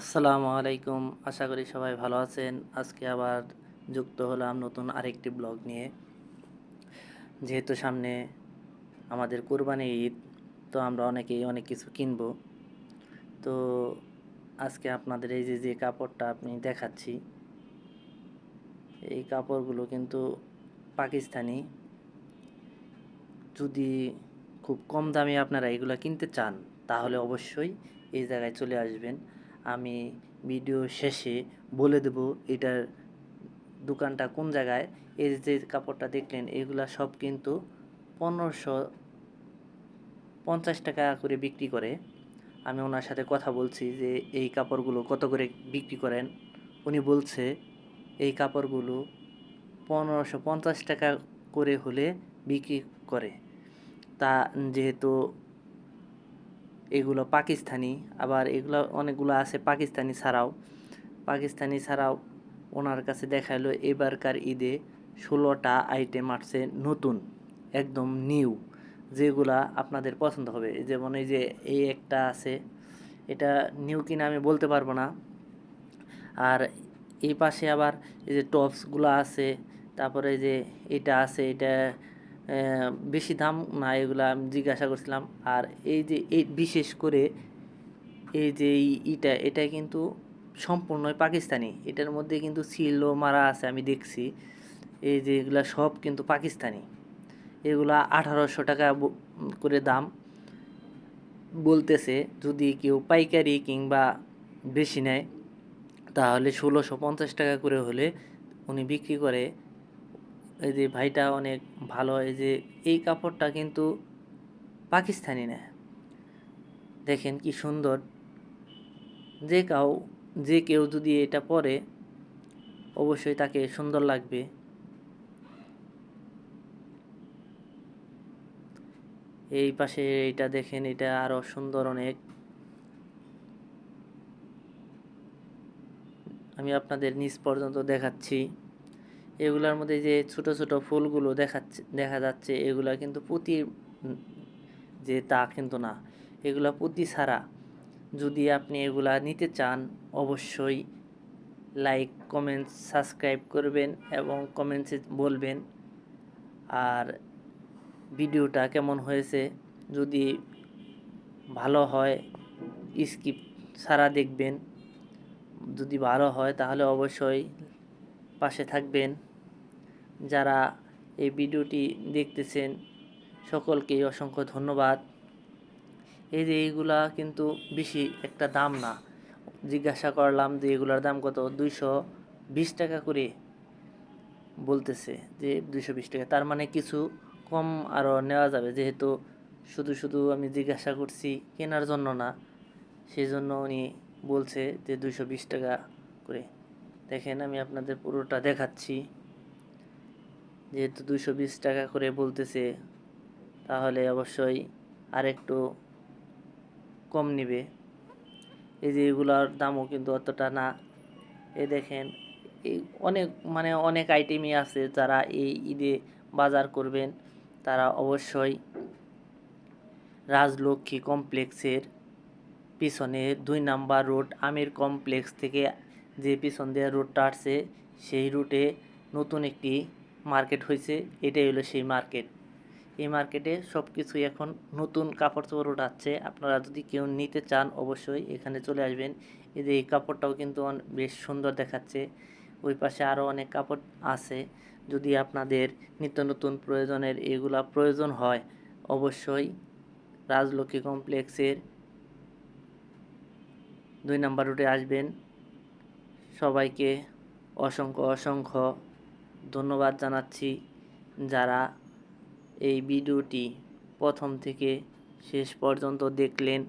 আসসালামু আলাইকুম। আশা করি সবাই ভালো আছেন। আজকে আবার যুক্ত হলাম নতুন আরেকটি ব্লগ নিয়ে। যেহেতু সামনে আমাদের কোরবানি ঈদ, তো আমরা অনেকেই অনেক কিছু কিনব। তো আজকে আপনাদের এই যে যে কাপড়টা আপনি দেখাচ্ছি, এই কাপড়গুলো কিন্তু পাকিস্তানি। যদি খুব কম দামে আপনারা এগুলো কিনতে চান, তাহলে অবশ্যই এই জায়গায় চলে আসবেন। আমি ভিডিও শেষে বলে দেব এটার দোকানটা কোন জায়গায়, এই যে কাপড়টা দেখলেন, এগুলা সব কিন্তু পনেরোশো পঞ্চাশ টাকা করে বিক্রি করে। আমি ওনার সাথে কথা বলছি যে, এই কাপড়গুলো কত করে বিক্রি করেন? উনি বলছে, এই কাপড়গুলো পনেরোশো পঞ্চাশ টাকা করে হলে বিক্রি করে। তা যেহেতু এগুলো পাকিস্তানি, আবার এগুলো অনেকগুলো আছে পাকিস্তানি ছাড়াও। পাকিস্তানি ছাড়াও ওনার কাছে দেখাইলো এবারকার ঈদে ষোলোটা আইটেম আসছে নতুন, একদম নিউ যেগুলা আপনাদের পছন্দ হবে। যেমন এই যে এই একটা আছে, এটা নিউ কিনা আমি বলতে পারব না। আর এই পাশে আবার এই যে টপসগুলো আছে, তারপরে যে এটা আছে, এটা বেশি দাম না, এগুলো আমি জিজ্ঞাসা করছিলাম। আর এই যে, এই বিশেষ করে এই যে ইটা, এটা কিন্তু সম্পূর্ণই পাকিস্তানি। এটার মধ্যে কিন্তু সিলও মারা আছে, আমি দেখছি। এই যে এগুলা সব কিন্তু পাকিস্তানি। এগুলা আঠারোশো টাকা করে দাম। বলতেছে, যদি কেউ পাইকারি কিংবা বেশি নেয়, তাহলে ষোলোশো পঞ্চাশ টাকা করে হলে উনি বিক্রি করে এই যে ভাইটা অনেক ভালো, এই যে এই কাপড়টা কিন্তু পাকিস্তানি না। দেখেন কি সুন্দর। যে কাউ, যে কেউ যদি এটা পরে, অবশ্যই তাকে সুন্দর লাগবে। এই পাশে এটা দেখেন, এটা আরও সুন্দর অনেক। আমি আপনাদের নিচ পর্যন্ত দেখাচ্ছি। এগুলার মধ্যে যে ছোট ছোট ফুলগুলো দেখাচ্ছে, দেখা যাচ্ছে, এগুলা কিন্তু পুঁতি যে তা কিন্তু না। এগুলা পুঁতি ছাড়া যদি আপনি এগুলা নিতে চান, অবশ্যই লাইক, কমেন্ট, সাবস্ক্রাইব করবেন এবং কমেন্টসে বলবেন আর ভিডিওটা কেমন হয়েছে। যদি ভালো হয়, স্কিপ ছাড়া দেখবেন। যদি ভালো হয়, তাহলে অবশ্যই পাশে থাকবেন। যারা এই ভিডিওটি দেখতেছেন সকলকেই অসংখ্য ধন্যবাদ। এই যে এইগুলা কিন্তু বেশি একটা দাম না। জিজ্ঞাসা করলাম যে এগুলার দাম কত? দুইশো বিশ টাকা করে বলতেছে যে দুইশো বিশ টাকা। তার মানে কিছু কম আরও নেওয়া যাবে। যেহেতু শুধু শুধু আমি জিজ্ঞাসা করছি কেনার জন্য না সেই জন্য উনি বলছে যে দুইশো বিশ টাকা করে। দেখেন আমি আপনাদের পুরোটা দেখাচ্ছি। যেহেতু দুশো বিশ টাকা করে বলতেছে, তাহলে অবশ্যই আরেকটু কম নেবে। এই যে এগুলোর দামও কিন্তু অতটা না। এ দেখেন, এই অনেক মানে অনেক আইটেমই আছে যারা এই ঈদে বাজার করবেন। তারা অবশ্যই রাজলক্ষ্মী কমপ্লেক্সের পিছনে দুই নাম্বার রোড আমির কমপ্লেক্স থেকে যে পিছন রোডটা আসছে, সেই রুটে নতুন একটি মার্কেট হয়েছে, এটাই হলো সেই মার্কেট এই মার্কেটে সব কিছুই এখন নতুন কাপড় চোপড় উঠাচ্ছে। আপনারা যদি কেউ নিতে চান, অবশ্যই এখানে চলে আসবেন। এই যে এই কাপড়টাও কিন্তু বেশ সুন্দর দেখাচ্ছে। ওই পাশে আরও অনেক কাপড় আছে। যদি আপনাদের নিত্য নতুন প্রয়োজনের এগুলা প্রয়োজন হয়, অবশ্যই রাজলক্ষ্মী কমপ্লেক্সের দুই নাম্বার রুটে আসবেন। সবাইকে অসংখ্য অসংখ্য ধন্যবাদ জানাচ্ছি যারা এই ভিডিওটি প্রথম থেকে শেষ পর্যন্ত দেখলেন।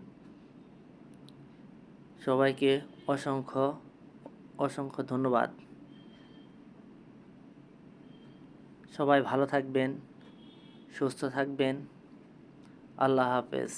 সবাইকে অসংখ্য অসংখ্য ধন্যবাদ। সবাই ভালো থাকবেন, সুস্থ থাকবেন। আল্লাহ হাফেজ।